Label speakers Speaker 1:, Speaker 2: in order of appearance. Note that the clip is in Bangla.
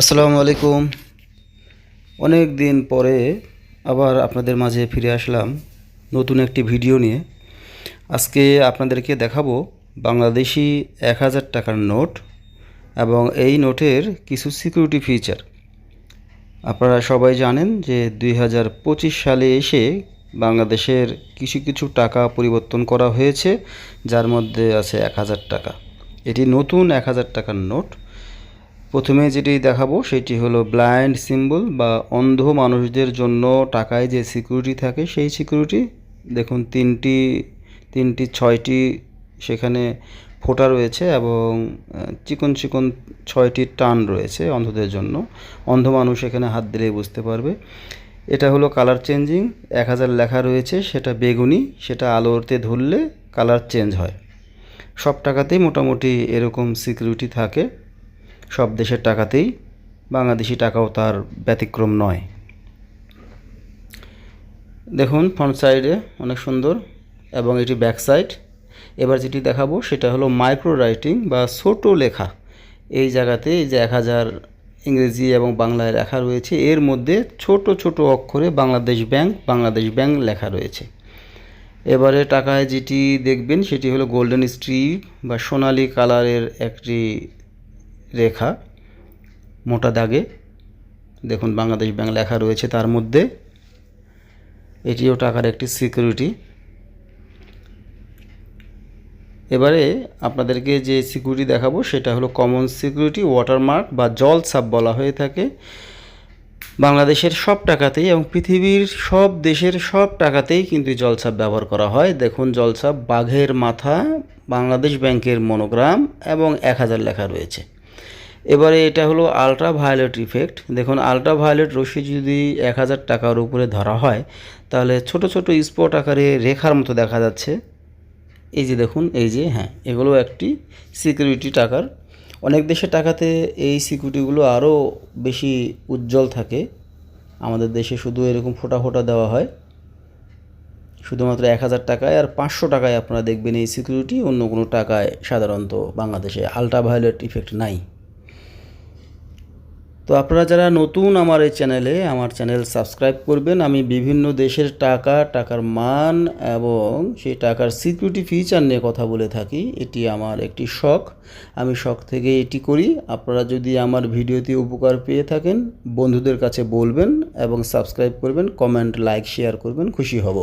Speaker 1: আসসালামু আলাইকুম। অনেক দিন পরে আবার আপনাদের মাঝে ফিরে আসলাম নতুন একটি ভিডিও নিয়ে। আজকে আপনাদেরকে দেখাবো বাংলাদেশি এক হাজার টাকার নোট এবং এই নোটের কিছু সিকিউরিটি ফিচার। আপনারা সবাই জানেন যে দুই হাজার পঁচিশ সালে এসে বাংলাদেশের কিছু কিছু টাকা পরিবর্তন করা হয়েছে, যার মধ্যে আছে এক হাজার টাকা। এটি নতুন এক হাজার টাকার নোট। প্রথমে যেটি দেখাবো, সেটি হলো ব্লাইন্ড সিম্বল বা অন্ধ মানুষদের জন্য টাকায় যে সিকিউরিটি থাকে, সেই সিকিউরিটি, দেখুন তিনটি তিনটি, ছয়টি সেখানে ফোঁটা রয়েছে এবং চিকন চিকন ছয়টি টান রয়েছে অন্ধদের জন্য। অন্ধ মানুষ এখানে হাত দিলেই বুঝতে পারবে। এটা হলো কালার চেঞ্জিং, এক হাজার লেখা রয়েছে, সেটা বেগুনি, সেটা আলোতে ধরলে কালার চেঞ্জ হয়। সব টাকাতেই মোটামুটি এরকম সিকিউরিটি থাকে। সব দেশের টাকাতেই বাংলাদেশি টাকাও তার ব্যতিক্রম নয়। দেখুন ফ্রন্ট সাইডে অনেক সুন্দর এবং এটি ব্যাক সাইড এবার যেটি দেখাবো, সেটা হলো মাইক্রো রাইটিং বা ছোট লেখা। এই জায়গাতে যে এক হাজার ইংরেজি এবং বাংলায় লেখা রয়েছে, এর মধ্যে ছোট ছোট অক্ষরে বাংলাদেশ ব্যাংক বাংলাদেশ ব্যাংক লেখা রয়েছে। এবারে টাকায় যেটি দেখবেন, সেটি হলো গোল্ডেন স্ট্রিপ বা সোনালি কালারের একটি রেখা, মোটা দাগে। দেখুন, বাংলাদেশ ব্যাংক লেখা রয়েছে তার মধ্যে। এটিও টাকার একটি সিকিউরিটি। এবারে আপনাদেরকে যে সিকিউরিটি দেখাবো, সেটা হলো কমন সিকিউরিটি, ওয়াটারমার্ক বা জল ছাপ বলা হয়ে থাকে। বাংলাদেশের সব টাকাতেই এবং পৃথিবীর সব দেশের সব টাকাতেই কিন্তু এই জলছাপ ব্যবহার করা হয়। দেখুন জলছাপ বাঘের মাথা, বাংলাদেশ ব্যাংকের মনোগ্রাম এবং এক হাজার লেখা রয়েছে। এবারে এটা হলো আলট্রা ভায়োলেট ইফেক্ট দেখুন আলট্রা ভায়োলেট রশ্মি যদি এক হাজার টাকার উপরে ধরা হয়, তাহলে ছোট ছোট স্পট আকারে রেখার মতো দেখা যাচ্ছে। এই যে দেখুন, এই যে হ্যাঁ এগুলো একটি সিকিউরিটি টাকার। অনেক দেশের টাকাতে এই সিকিউরিটিগুলো আরও বেশি উজ্জ্বল থাকে। আমাদের দেশে শুধু এরকম ফোটা ফোটা দেওয়া হয়। শুধুমাত্র এক হাজার টাকায় আর পাঁচশো টাকায় আপনারা দেখবেন এই সিকিউরিটি অন্য কোনো টাকায় সাধারণত বাংলাদেশে আলট্রাভায়োলেট ইফেক্ট নাই। তো আপনারা যারা নতুন আমার এই চ্যানেলে, আমার চ্যানেল সাবস্ক্রাইব করবেন। আমি বিভিন্ন দেশের টাকা, টাকার মান এবং সেই টাকার সিকিউরিটি ফিচার নিয়ে কথা বলে থাকি। এটি আমার একটি শখ। আমি শখ থেকে এটি করি। আপনারা যদি আমার ভিডিওতে উপকার পেয়ে থাকেন, বন্ধুদের কাছে বলবেন এবং সাবস্ক্রাইব করবেন, কমেন্ট, লাইক, শেয়ার করবেন, খুশি হব।